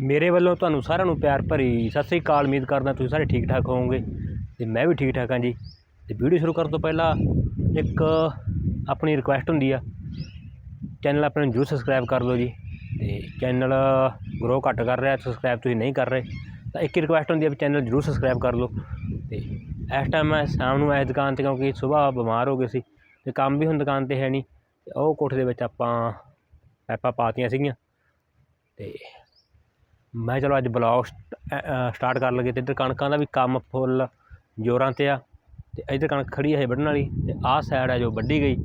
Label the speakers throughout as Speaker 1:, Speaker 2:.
Speaker 1: ਮੇਰੇ ਵੱਲੋਂ ਤੁਹਾਨੂੰ ਸਾਰਿਆਂ ਨੂੰ ਪਿਆਰ ਭਰੀ ਸਤਿ ਸ੍ਰੀ ਅਕਾਲ, ਉਮੀਦ ਕਰਦਾ ਤੁਸੀਂ ਸਾਰੇ ਠੀਕ ਠਾਕ ਹੋਵੋਗੇ ਤੇ ਮੈਂ ਵੀ ਠੀਕ ਠਾਕ ਹਾਂ ਜੀ। ਤੇ ਵੀਡੀਓ ਸ਼ੁਰੂ ਕਰਨ ਤੋਂ ਪਹਿਲਾਂ ਇੱਕ ਆਪਣੀ ਰਿਕੁਐਸਟ ਹੁੰਦੀ ਆ। ਚੈਨਲ ਆਪਣੇ ਨੂੰ ਜਰੂਰ ਸਬਸਕ੍ਰਾਈਬ ਕਰ ਲਓ ਜੀ। ਤੇ ਚੈਨਲ ਗਰੋ ਘੱਟ ਕਰ ਰਿਹਾ ਸਬਸਕ੍ਰਾਈਬ ਤੁਸੀਂ ਨਹੀਂ ਕਰ ਰਹੇ, ਤਾਂ ਇੱਕ ਰਿਕੁਐਸਟ ਹੁੰਦੀ ਆ ਵੀ ਚੈਨਲ ਜਰੂਰ ਸਬਸਕ੍ਰਾਈਬ ਕਰ ਲਓ। ਤੇ ਇਸ ਟਾਈਮ ਮੈਂ ਸ਼ਾਮ ਨੂੰ ਆਇਆ ਦੁਕਾਨ ਤੇ, ਕਿਉਂਕਿ ਸਵੇਰ ਬਿਮਾਰ ਹੋ ਗਏ ਸੀ ਤੇ ਕੰਮ ਵੀ ਹੁਣ ਦੁਕਾਨ ਤੇ ਹੈ ਨਹੀਂ, ਤੇ ਉਹ ਕੋਠੇ ਦੇ ਵਿੱਚ ਆਪਾਂ ਪੈਪਾਂ ਪਾਤੀਆਂ ਸੀਗੀਆਂ। ਤੇ ਮੈਂ ਚਲੋ ਅੱਜ ਬਲੌਗ ਸਟਾਰਟ ਕਰਨ ਲੱਗੇ ਤੇ ਇੱਧਰ ਕਣਕਾਂ ਦਾ ਵੀ ਕੰਮ ਫੁੱਲ ਜ਼ੋਰਾਂ ਤੇ ਆ। ਤੇ ਇੱਧਰ ਕਣਕ ਖੜੀ ਹੈ ਵੱਢਣ ਵਾਲੀ ਤੇ ਆਹ ਸਾਈਡ ਹੈ ਜੋ ਵੱਢੀ ਗਈ।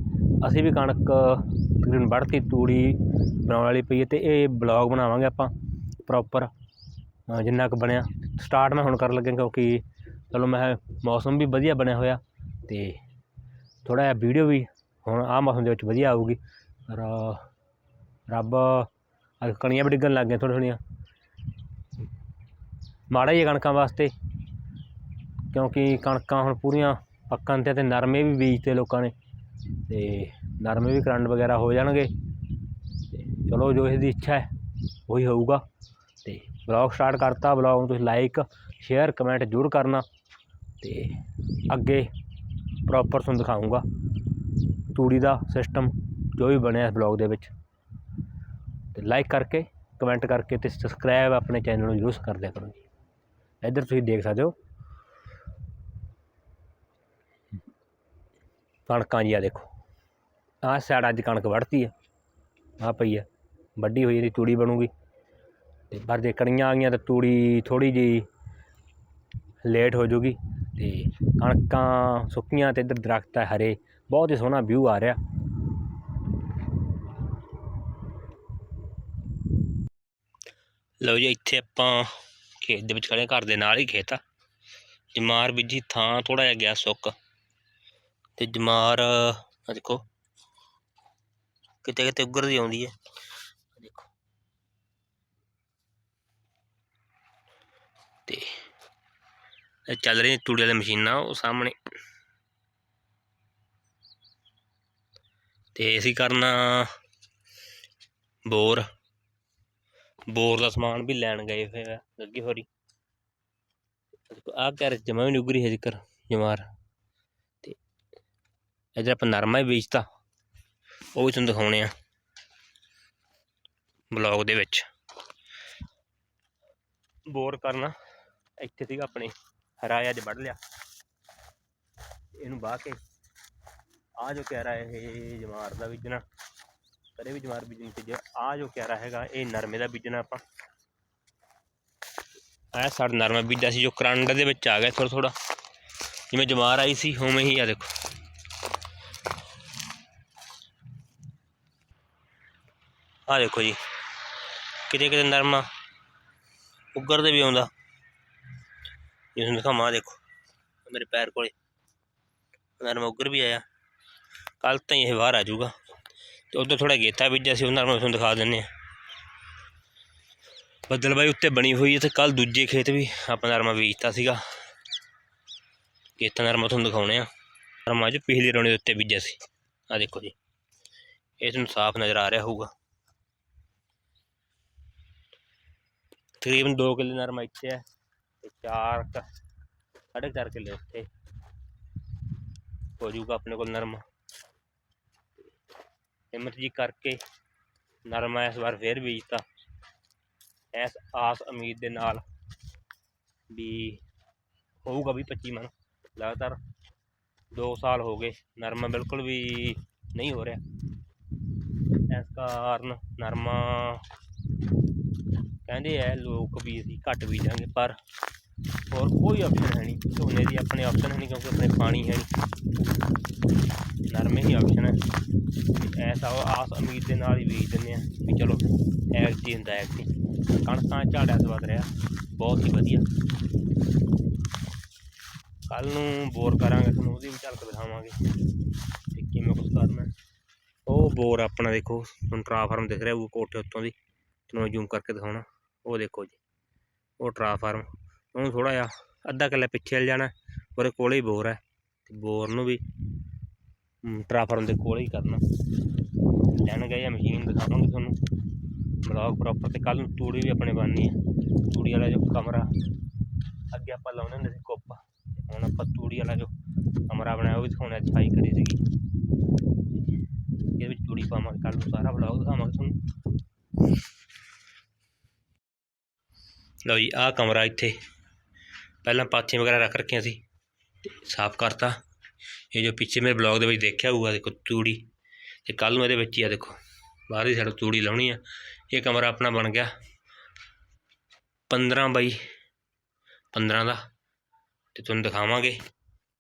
Speaker 1: ਅਸੀਂ ਵੀ ਕਣਕ ਤਕਰੀਬਨ ਵੱਢਤੀ, ਤੂੜੀ ਬਣਾਉਣ ਵਾਲੀ ਪਈ ਹੈ ਤੇ ਇਹ ਬਲੌਗ ਬਣਾਵਾਂਗੇ ਆਪਾਂ ਪ੍ਰੋਪਰ ਜਿੰਨਾ ਕੁ ਬਣਿਆ। ਸਟਾਰਟ ਮੈਂ ਹੁਣ ਕਰਨ ਲੱਗਿਆ ਕਿਉਂਕਿ ਚਲੋ ਮੈਂ ਮੌਸਮ ਵੀ ਵਧੀਆ ਬਣਿਆ ਹੋਇਆ ਤੇ ਥੋੜ੍ਹਾ ਜਿਹਾ ਵੀਡੀਓ ਵੀ ਹੁਣ ਆਹ ਮੌਸਮ ਦੇ ਵਿੱਚ ਵਧੀਆ ਆਊਗੀ। ਰੱਬ, ਅੱਜ ਕਣੀਆਂ ਵੀ ਡਿੱਗਣ ਲੱਗ ਗਈਆਂ ਥੋੜ੍ਹੀਆਂ ਥੋੜ੍ਹੀਆਂ। ਮਾੜਾ ਹੀ ਹੈ ਕਣਕਾਂ ਵਾਸਤੇ, ਕਿਉਂਕਿ ਕਣਕਾਂ ਹੁਣ ਪੂਰੀਆਂ ਪੱਕਣ ਤੇ ਤੇ ਨਰਮੇ ਵੀ ਬੀਜਤੇ ਲੋਕਾਂ ਨੇ, ਤੇ ਨਰਮੇ ਵੀ ਕਰੰਟ ਵਗੈਰਾ ਹੋ ਜਾਣਗੇ, ਤੇ ਚਲੋ ਜੋ ਇਸ ਦੀ ਇੱਛਾ ਹੈ, ਉਹੀ ਹੋਊਗਾ, ਤੇ ਬਲੌਗ ਸਟਾਰਟ ਕਰਤਾ, ਬਲੌਗ ਨੂੰ ਤੁਸੀਂ ਲਾਈਕ, ਸ਼ੇਅਰ, ਕਮੈਂਟ ਜ਼ਰੂਰ ਕਰਨਾ, ਤੇ ਅੱਗੇ ਪ੍ਰੋਪਰ ਤੁਹਾਨੂੰ ਦਿਖਾਊਂਗਾ, ਤੂੜੀ ਦਾ ਸਿਸਟਮ ਜੋ ਵੀ ਬਣਿਆ ਇਸ ਬਲੌਗ ਦੇ ਵਿੱਚ, ਤੇ ਲਾਈਕ ਕਰਕੇ, ਕਮੈਂਟ ਕਰਕੇ ਤੇ ਸਬਸਕ੍ਰਾਈਬ ਆਪਣੇ ਚੈਨਲ ਨੂੰ ਜ਼ਰੂਰ ਕਰ ਦਿਆ ਕਰੋ ਇੱਧਰ ਤੁਸੀਂ ਦੇਖ ਸਕਦੇ ਹੋ। ਕਣਕਾਂ ਜੀ ਆ ਦੇਖੋ। ਆਹ ਸਾਈਡ ਅੱਜ ਕਣਕ ਵੜਤੀ ਆ। ਆ ਪਈ ਆ। ਵੱਡੀ ਹੋਈ ਇਹਦੀ ਤੂੜੀ ਬਣੂਗੀ। ਤੇ ਪਰ ਜੇ ਕਣੀਆਂ ਆ ਗਈਆਂ ਤਾਂ ਤੂੜੀ ਥੋੜੀ ਜੀ ਲੇਟ ਹੋ ਜੂਗੀ। ਤੇ ਕਣਕਾਂ ਸੁੱਕੀਆਂ ਤੇ ਇੱਧਰ ਦਰਖਤ ਹੈ ਹਰੇ। ਬਹੁਤ ਹੀ ਸੋਹਣਾ ਵਿਊ ਆ ਰਿਹਾ। ਲਓ ਜੀ, ਇੱਥੇ ਆਪਾਂ ਖੇਤ ਦੇ ਵਿੱਚ ਖੜੇ ਘਰ ਦੇ ਨਾਲ ਹੀ ਖੇਤ ਆ। ਜਮਾਰ ਬੀਜੀ ਥਾਂ ਥੋੜਾ ਜਿਹਾ ਗਿਆ ਸੁੱਕ। ਤੇ ਜਮਾਰ ਆ ਦੇਖੋ, ਕਿਤੇ ਕਿਤੇ ਉੱਗਰਦੀ ਆਉਂਦੀ ਹੈ। ਆਹ ਦੇਖੋ। ਤੇ ਇਹ ਚੱਲ ਰਹੀ ਤੂੜੀ ਵਾਲੀ ਮਸ਼ੀਨਾਂ ਉਹ ਸਾਹਮਣੇ। ਤੇ ਅਸੀਂ ਕਰਨਾ, ਬੋਰ। ਬੋਰ ਦਾ ਸਮਾਨ ਵੀ ਲੈਣ ਗਏ ਫਿਰ ਗੱਗੀ ਹੋਰੀ। ਆਹ ਘਰ ਜਮਾ ਵੀ ਨਹੀਂ ਉਗਰੀ ਹੈ ਜ਼ਿਕਰ ਜਮਾਰ। ਤੇ ਇਧਰ ਆਪਾਂ ਨਰਮਾ ਹੀ ਵੇਚਤਾ, ਉਹ ਵੀ ਤੁਹਾਨੂੰ ਦਿਖਾਉਣੇ ਆ। ਬਲੌਗ ਦੇ ਵਿੱਚ। ਬੋਰ ਕਰਨਾ, ਇੱਥੇ ਸੀਗਾ ਆਪਣੇ ਹਰਾਇਆ ਅੱਜ ਵੱਢ ਲਿਆ। ਇਹਨੂੰ ਬਾਹ ਕੇ ਆ ਜੋ ਕਹਿ ਰਹਾ ਇਹ ਜਮਾਰ ਦਾ ਬੀਜਣਾ। ਕਦੇ ਵੀ ਜਮਾਰ ਬੀਜਣੀ ਤੇ ਆ ਜੋ ਕਹਿ ਰਹਾ ਹੈਗਾ, ਇਹ ਨਰਮੇ ਦਾ ਬੀਜਣਾ ਆਪਾਂ। ਇਹ ਸਾਡਾ ਨਰਮਾ ਬੀਜਾ ਸੀ ਜੋ ਕਰੰਡ ਦੇ ਵਿੱਚ ਆ ਗਿਆ ਥੋੜਾ ਥੋੜਾ ਜਿਵੇਂ ਜਮਾਰ ਆਈ ਸੀ, ਉਵੇਂ ਹੀ ਆ ਦੇਖੋ। ਆ ਦੇਖੋ ਜੀ, ਕਿਤੇ ਕਿਤੇ ਨਰਮਾ ਉੱਗਰ ਦੇ ਵੀ ਆਉਂਦਾ। ਇਹ ਤੁਹਾਨੂੰ ਦਿਖਾਵਾਂ ਦੇਖੋ ਮੇਰੇ ਪੈਰ ਕੋਲੇ। ਨਰਮਾ ਉੱਗਰ ਵੀ ਆਇਆ। ਕੱਲ ਤਾਂ ਇਹ ਬਾਹਰ ਆ ਜਾਊਗਾ। ਤੇ ਉਧਰ ਥੋੜਾ ਗੇਤਾ ਬੀਜਿਆ ਸੀ, ਉਹਨਾਂ ਨੂੰ ਤੁਹਾਨੂੰ ਦਿਖਾ ਦਿੰਨੇ ਆ ਬੱਦਲਬਾਈ ਉੱਤੇ ਬਣੀ ਹੋਈ ਹੈ ਤੇ ਕੱਲ ਦੂਜੇ ਖੇਤ ਵੀ ਆਪਾਂ ਨਰਮਾ ਬੀਜਤਾ ਸੀਗਾ। ਗੇਤਾ ਨਰਮਾ ਤੁਹਾਨੂੰ ਦਿਖਾਉਣੇ ਆ ਨਰਮਾ ਜੋ ਪਿਛਲੀ ਰੌਣੀ ਦੇ ਉੱਤੇ ਬੀਜਿਆ ਸੀ। ਆ ਦੇਖੋ ਜੀ। ਇਹ ਤੁਹਾਨੂੰ ਸਾਫ਼ ਨਜ਼ਰ ਆ ਰਿਹਾ ਹੋਊਗਾ। ਤਕਰੀਬਨ 2 ਕਿੱਲੇ ਨਰਮਾ ਇੱਥੇ ਹੈ ਤੇ 4 ਸਾਢੇ ਕੁ ਚਾਰ ਕਿੱਲੇ ਉੱਥੇ। ਹੋ ਜਾਊਗਾ ਆਪਣੇ ਕੋਲ ਨਰਮਾ। ਹਿੰਮਤ ਜੀ ਕਰਕੇ ਨਰਮਾ ਇਸ ਵਾਰ ਫੇਰ ਬੀਜਤਾ ਇਸ ਆਸ ਉਮੀਦ ਦੇ ਨਾਲ ਵੀ ਹੋਊਗਾ ਵੀ 25 ਮਨ ਲਗਾਤਾਰ 2 ਸਾਲ ਹੋ ਗਏ, ਨਰਮਾ ਬਿਲਕੁਲ ਵੀ ਨਹੀਂ ਹੋ ਰਿਹਾ। ਇਸ ਕਾਰਨ ਨਰਮਾ ਕਹਿੰਦੇ ਐ ਲੋਕ ਵੀ ਅਸੀਂ ਘੱਟ ਬੀਜਾਂਗੇ, ਪਰ ਹੋਰ ਕੋਈ ਆਪਸ਼ਨ ਹੈ ਨਹੀਂ। ਝੋਨੇ ਦੀ ਆਪਣੇ ਆਪਸ਼ਨ ਹੈ ਨਹੀਂ, ਕਿਉਂਕਿ ਆਪਣੇ ਪਾਣੀ ਹੈ ਨਹੀਂ। ਨਰਮੇ ਹੀ ਆਪਸ਼ਨ ਹੈ। ਤੇ ਐਸਾ ਆਸ ਉਮੀਦ ਦੇ ਨਾਲ ਹੀ ਬੀਜ ਦਿੰਦੇ ਆ ਵੀ ਚਲੋ ਐਕਟੀ ਹੁੰਦਾ ਐਕਟੀ ਕਣਕਾਂ ਝਾੜਿਆ ਤੋਂ ਵੱਧ ਰਿਹਾ। ਬਹੁਤ ਹੀ ਵਧੀਆ। ਕੱਲ ਨੂੰ ਬੋਰ ਕਰਾਂਗੇ ਤੁਹਾਨੂੰ, ਉਹਦੀ ਵੀ ਝਲਕ ਦਿਖਾਵਾਂਗੇ। ਤੇ ਕਿਵੇਂ ਕੁਛ ਕਰਨਾ ਉਹ ਬੋਰ ਆਪਣਾ ਦੇਖੋ ਤੁਹਾਨੂੰ ਟਰਾਫਾਰਮ ਦਿਖ ਰਿਹਾ ਉਹ ਕੋਠੇ ਉੱਤੋਂ ਦੀ। ਤੁਹਾਨੂੰ ਜ਼ੂਮ ਕਰਕੇ ਦਿਖਾਉਣਾ। ਉਹ ਦੇਖੋ ਜੀ, ਉਹ ਟਰਾਫਾਰਮ ਉਹਨੂੰ ਥੋੜਾ ਜਿਹਾ ਅੱਧਾ ਕਿੱਲਾ ਪਿੱਛੇ ਲੈ ਜਾਣਾ ਉਹਦੇ ਕੋਲੇ ਹੀ ਬੋਰ ਹੈ। ਤੇ ਬੋਰ ਨੂੰ ਵੀ ਟਰਾਫਾਰਮ ਦੇ ਕੋਲ ਹੀ ਕਰਨਾ। ਲੈਣ ਗਏ ਆ, ਮਸ਼ੀਨ ਦਿਖਾਵਾਂਗੇ ਤੁਹਾਨੂੰ। ਬਲੌਗ ਪ੍ਰੋਪਰ ਤੇ ਕੱਲ ਨੂੰ ਤੂੜੀ ਵੀ ਆਪਣੇ ਬਣਨੀ ਹੈ ਤੂੜੀ ਵਾਲਾ ਜੋ ਕਮਰਾ, ਅੱਗੇ ਆਪਾਂ ਲਾਉਣੇ ਹੁੰਦੇ ਸੀ ਕੁੱਪ। ਹੁਣ ਆਪਾਂ ਤੂੜੀ ਵਾਲਾ ਜੋ ਕਮਰਾ ਬਣਾਇਆ, ਉਹ ਵੀ ਦਿਖਾਉਣਾ ਸਫ਼ਾਈ ਕਰੀ ਸੀਗੀ। ਇਹਦੇ ਵਿੱਚ ਤੂੜੀ ਪਾਵਾਂਗੇ ਕੱਲ ਨੂੰ ਸਾਰਾ ਬਲੌਗ ਦਿਖਾਵਾਂਗੇ ਤੁਹਾਨੂੰ। ਲਓ ਜੀ, ਆਹ ਕਮਰਾ ਇੱਥੇ। ਪਹਿਲਾਂ ਪਾਥੀਆਂ ਵਗੈਰਾ ਰੱਖ ਰੱਖੀਆਂ ਸੀ। ਸਾਫ਼ ਕਰਤਾ। ਇਹ ਜੋ ਪਿੱਛੇ ਮੇਰੇ ਬਲੌਗ ਦੇ ਵਿੱਚ ਦੇਖਿਆ ਹੋਊਗਾ, ਦੇਖੋ ਤੂੜੀ। ਤੇ ਕੱਲ ਨੂੰ ਇਹਦੇ ਵਿੱਚ ਹੀ ਆ, ਦੇਖੋ। ਬਾਹਰ ਦੀ ਸਾਈਡ ਤੂੜੀ ਲਾਉਣੀ ਆ। ਇਹ ਕਮਰਾ ਆਪਣਾ ਬਣ ਗਿਆ 15 ਬਾਈ 15 ਦਾ। ਤੇ ਤੁਹਾਨੂੰ ਦਿਖਾਵਾਂਗੇ।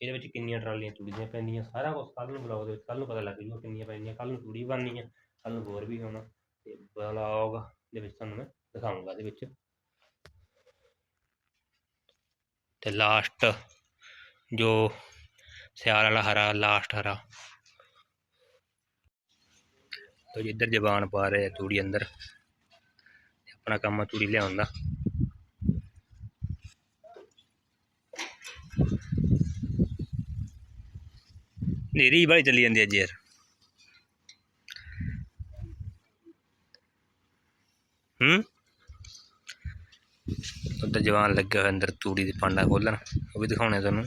Speaker 1: ਇਹਦੇ ਵਿੱਚ ਕਿੰਨੀਆਂ ਟਰਾਲੀਆਂ ਤੂੜੀ ਦੀਆਂ ਪੈਂਦੀਆਂ, ਸਾਰਾ ਕੁਝ ਕੱਲ ਨੂੰ ਬਲੌਗ ਦੇ ਵਿੱਚ ਕੱਲ ਨੂੰ ਪਤਾ ਲੱਗ ਜੂਗਾ ਕਿੰਨੀਆਂ ਪੈਂਦੀਆਂ। ਕੱਲ ਨੂੰ ਤੂੜੀ ਬਣਨੀ ਆ ਕੱਲ ਨੂੰ ਹੋਰ ਵੀ ਹੋਣਾ। ਤੇ ਬਲੌਗ ਦੇ ਵਿੱਚ ਤੁਹਾਨੂੰ ਮੈਂ ਦਿਖਾਊਂਗਾ ਇਹਦੇ ਵਿੱਚ। ਤੇ ਲਾਸਟ ਜੋ ਸਿਆਲ ਵਾਲਾ ਹਰਾ ਲਾਸਟ ਹਰਾ। ਤੋ ਜਿੱਧਰ ਜ਼ਬਾਨ ਪਾ ਰਹੇ ਤੂੜੀ ਅੰਦਰ। ਆਪਣਾ ਕੰਮ ਆ ਤੂੜੀ ਲਿਆਉਣ ਦਾ। ਨੇਰੀ ਬੜੀ ਚੱਲੀ ਜਾਂਦੀ ਅੱਜ ਯਾਰ। ਹੂੰ? ਉੱਧਰ ਜਵਾਨ ਲੱਗਿਆ ਅੰਦਰ ਤੂੜੀ ਦੇ ਪਾਂਡਾ ਖੋਲਣ। ਉਹ ਵੀ ਦਿਖਾਉਣੇ ਤੁਹਾਨੂੰ।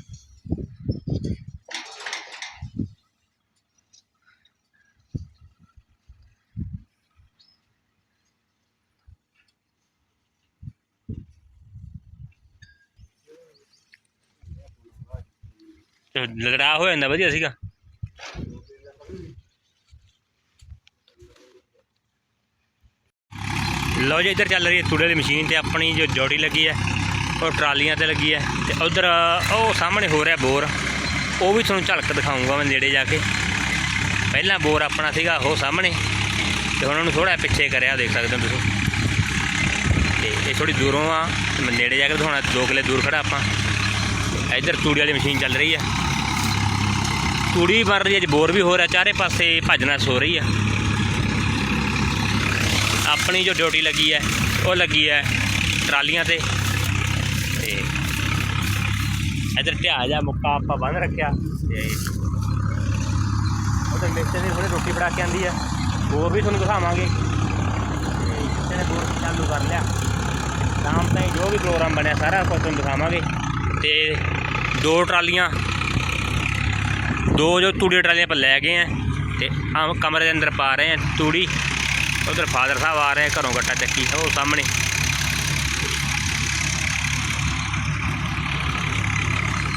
Speaker 1: ਤੇ ਹੋ ਜਾਂਦਾ ਵਧੀਆ ਸੀਗਾ। ਲਓ ਜੀ, ਇੱਧਰ ਚੱਲ ਰਹੀ ਹੈ ਤੂੜੇ ਦੀ ਮਸ਼ੀਨ ਤੇ ਆਪਣੀ ਜੋ ਜੋੜੀ ਲੱਗੀ ਹੈ, ਉਹ ਟਰਾਲੀਆਂ ਤੇ ਲੱਗੀ ਹੈ ਤੇ ਉਧਰ ਉਹ ਸਾਹਮਣੇ ਹੋ ਰਿਹਾ ਬੋਰ, ਉਹ ਵੀ ਤੁਹਾਨੂੰ ਝਲਕ ਦਿਖਾਉਂਗਾ ਮੈਂ ਨੇੜੇ ਜਾ ਕੇ। ਪਹਿਲਾਂ ਬੋਰ ਆਪਣਾ ਸੀਗਾ, ਉਹ ਸਾਹਮਣੇ, ਤੇ ਹੁਣ ਉਹਨੂੰ ਥੋੜਾ ਪਿੱਛੇ ਕਰਿਆ, ਦੇਖ ਸਕਦੇ ਹੋ ਤੁਸੀਂ। ਤੇ ਇਹ ਥੋੜੀ ਦੂਰੋਂ ਆ, ਤੇ ਮੈਂ ਨੇੜੇ ਜਾ ਕੇ ਦਿਖਾਉਣਾ, ਦੋ ਕਿਲੇ ਦੂਰ ਖੜਾ ਆਪਾਂ। ਇੱਧਰ ਤੂੜੀ ਵਾਲੀ ਮਸ਼ੀਨ ਚੱਲ ਰਹੀ ਹੈ ਤੂੜੀ ਵੀ ਬਣ ਰਹੀ ਹੈ ਜੀ ਬੋਰ ਵੀ ਹੋ ਰਿਹਾ, ਚਾਰੇ ਪਾਸੇ ਭੱਜਣਾ ਸੋ ਰਹੀ ਹੈ ਆਪਣੀ ਜੋ ਡਿਊਟੀ ਲੱਗੀ ਹੈ ਉਹ ਲੱਗੀ ਹੈ ਟਰਾਲੀਆਂ ਤੇ। ਤੇ ਇੱਧਰ ਢਿਆ ਜਾ ਮੁੱਕਾ ਆਪਾਂ ਬੰਨ ਰੱਖਿਆ। ਤੇ ਉਧਰ ਮਿਸਟਰ ਦੀ ਥੋੜੀ ਰੋਟੀ ਬਣਾ ਕੇ ਆਂਦੀ ਹੈ ਹੋਰ ਵੀ ਤੁਹਾਨੂੰ ਦਿਖਾਵਾਂਗੇ। ਤੇ ਕਿਸੇ ਨੇ ਬੋਰ ਚਾਲੂ ਕਰ ਲਿਆ। ਸ਼ਾਮ ਤਾਈਂ ਜੋ ਵੀ ਪ੍ਰੋਗਰਾਮ ਬਣਿਆ, ਸਾਰਾ ਕੁਝ ਤੁਹਾਨੂੰ ਦਿਖਾਵਾਂਗੇ। ਤੇ ਦੋ ਟਰਾਲੀਆਂ। ਦੋ ਜੋ ਤੂੜੀ ਟਰਾਲੀਆਂ ਆਪਾਂ ਲੈ ਗਏ ਆ ਤੇ ਆ ਕਮਰੇ ਦੇ ਅੰਦਰ ਪਾ ਰਹੇ ਆ ਤੂੜੀ। ਉਧਰ ਫਾਦਰ ਸਾਹਿਬ ਆ ਰਹੇ ਆ, ਘਰੋਂ ਗੱਟਾ ਚੱਕੀ ਉਹ ਸਾਹਮਣੇ।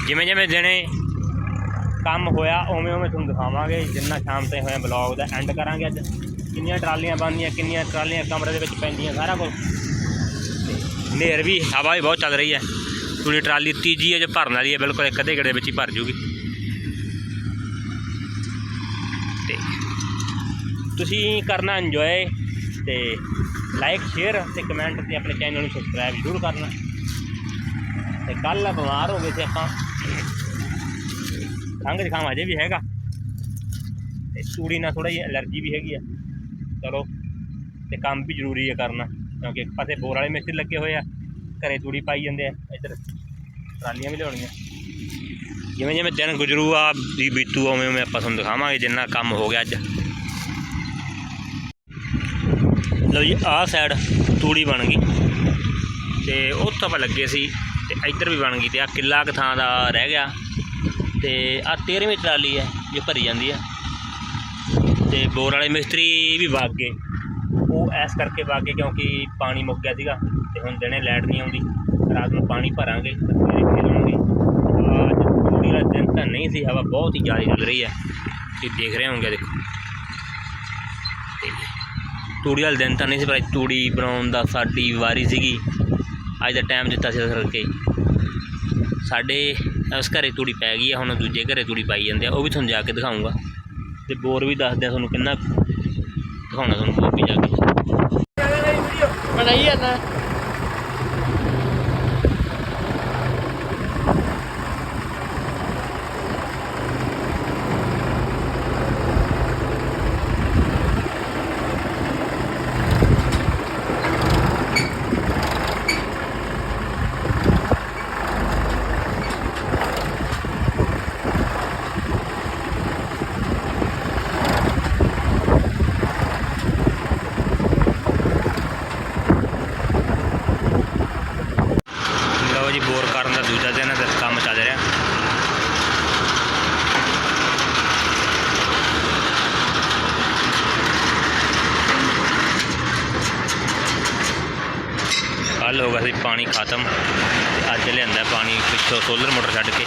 Speaker 1: ਜਿਵੇਂ ਜਿਵੇਂ ਦਿਨੇ ਕੰਮ ਹੋਇਆ, ਉਵੇਂ ਉਵੇਂ ਤੁਹਾਨੂੰ ਦਿਖਾਵਾਂਗੇ। ਜਿੰਨਾ ਸ਼ਾਮ ਤਾਈਂ ਹੋਇਆ ਬਲੌਗ ਦਾ ਐਂਡ ਕਰਾਂਗੇ ਅੱਜ। ਕਿੰਨੀਆਂ ਟਰਾਲੀਆਂ ਬਣਦੀਆਂ ਕਿੰਨੀਆਂ ਟਰਾਲੀਆਂ ਕਮਰੇ ਦੇ ਵਿੱਚ ਪੈਂਦੀਆਂ ਸਾਰਾ ਕੁਝ ਤੇ ਹਨੇਰ ਵੀ ਹਵਾ ਵੀ ਬਹੁਤ ਚੱਲ ਰਹੀ ਹੈ। ਪੂਰੀ ਟਰਾਲੀ ਤੀਜੀ ਹੈ ਜੋ ਭਰਨ ਵਾਲੀ ਹੈ ਬਿਲਕੁਲ ਇੱਕ ਅੱਧੇ ਗੇੜੇ ਵਿੱਚ ਹੀ ਭਰ ਜੂਗੀ। ਤੇ ਤੁਸੀਂ ਕਰਨਾ ਇੰਜੋਏ ਤੇ ਲਾਈਕ ਸ਼ੇਅਰ ਤੇ ਕਮੈਂਟ ਤੇ ਆਪਣੇ ਚੈਨਲ ਨੂੰ ਸਬਸਕ੍ਰਾਈਬ ਜ਼ਰੂਰ ਕਰਨਾ। ਤੇ ਕੱਲ ਬਿਮਾਰ ਹੋ ਗਏ ਸੀ ਆਪਾਂ। ਖੰਘ ਜ਼ੁਕਾਮ ਅਜੇ ਵੀ ਹੈਗਾ। ਤੇ ਤੂੜੀ ਨਾਲ ਥੋੜਾ ਜਿਹਾ ਐਲਰਜੀ ਵੀ ਹੈਗੀ ਆ। ਚਲੋ, ਤੇ ਕੰਮ ਵੀ ਜ਼ਰੂਰੀ ਹੈ ਕਰਨਾ, ਕਿਉਂਕਿ ਇੱਕ ਪਾਸੇ ਬੋਰ ਵਾਲੇ ਮਿਸਤਰੀ ਲੱਗੇ ਹੋਏ ਆ। ਘਰੇ ਤੂੜੀ ਪਾਈ ਜਾਂਦੇ ਆ, ਇੱਧਰ ਟਰਾਲੀਆਂ ਵੀ ਲਿਆਉਣੀਆਂ। ਜਿਵੇਂ ਜਿਵੇਂ ਦਿਨ ਗੁਜ਼ਰੂ ਆ ਦੀ ਬੀਤੂ, ਉਵੇਂ ਉਵੇਂ ਆਪਾਂ ਤੁਹਾਨੂੰ ਦਿਖਾਵਾਂਗੇ ਜਿੰਨਾ ਕੰਮ ਹੋ ਗਿਆ ਅੱਜ। ਲਓ ਜੀ, ਆਹ ਸਾਈਡ ਤੂੜੀ ਬਣ ਗਈ। ਤੇ ਉੱਥੋਂ ਆਪਾਂ ਲੱਗੇ ਸੀ, ਤੇ ਇੱਧਰ ਵੀ ਬਣ ਗਈ ਤੇ ਆ ਕਿੱਲਾ ਕੁ ਥਾਂ ਦਾ ਰਹਿ ਗਿਆ। ਤੇ ਆ 13ਵੀਂ ਟਰਾਲੀ ਹੈ, ਜੋ ਭਰੀ ਜਾਂਦੀ ਹੈ। ਤੇ ਬੋਰ ਵਾਲੇ ਮਿਸਤਰੀ ਵੀ ਵਗ ਗਏ। ਉਹ ਐਸ ਕਰਕੇ ਵਗ ਗਏ ਕਿਉਂਕਿ ਪਾਣੀ ਮੁੱਕ ਗਿਆ ਸੀਗਾ ਤੇ ਹੁਣ ਦਿਨੇ ਲਾਈਟ ਨਹੀਂ ਆਉਂਦੀ, ਰਾਤ ਨੂੰ ਪਾਣੀ ਭਰਾਂਗੇ ਤੇ ਸਵੇਰੇ ਫੇਰ ਆਉਣਗੇ ਅੱਜ ਤੂੜੀ ਵਾਲਾ ਦਿਨ ਤਾਂ ਨਹੀਂ ਸੀ, ਹਵਾ ਬਹੁਤ ਹੀ ਜ਼ਿਆਦਾ ਚੱਲ ਰਹੀ ਹੈ। ਤੁਸੀਂ ਦੇਖ ਰਹੇ ਹੋਗੇ ਦੇਖੋ। ਤੇ ਤੂੜੀ ਵਾਲੇ ਦਿਨ ਤਾਂ ਨਹੀਂ ਸੀ ਪਰ ਅੱਜ ਤੂੜੀ ਬਣਾਉਣ ਦਾ ਸਾਡੀ ਵਾਰੀ ਸੀਗੀ। ਅੱਜ ਦਾ ਟਾਈਮ ਦਿੱਤਾ ਸੀ ਇਸ ਕਰਕੇ। ਸਾਡੇ ਉਸ ਘਰੇ ਤੂੜੀ ਪੈ ਗਈ ਆ ਹੁਣ ਦੂਜੇ ਘਰੇ ਤੂੜੀ ਪਾਈ ਜਾਂਦੇ ਆ, ਉਹ ਵੀ ਤੁਹਾਨੂੰ ਜਾ ਕੇ ਦਿਖਾਊਂਗਾ। ਤੇ ਬੋਰ ਵੀ ਦੱਸਦੇ ਆ ਤੁਹਾਨੂੰ ਕਿੰਨਾ ਦਿਖਾਉਣਾ ਤੁਹਾਨੂੰ ਹੋਰ ਵੀ
Speaker 2: ਬਣਾਈ ਜਾਂਦਾ
Speaker 1: ਕੱਲ੍ਹ ਹੋ ਗਿਆ ਸੀ, ਪਾਣੀ ਖਤਮ। ਤੇ ਅੱਜ ਲਿਆਂਦਾ ਪਾਣੀ ਪਿੱਛੋਂ ਸੋਲਰ ਮੋਟਰ ਛੱਡ ਕੇ।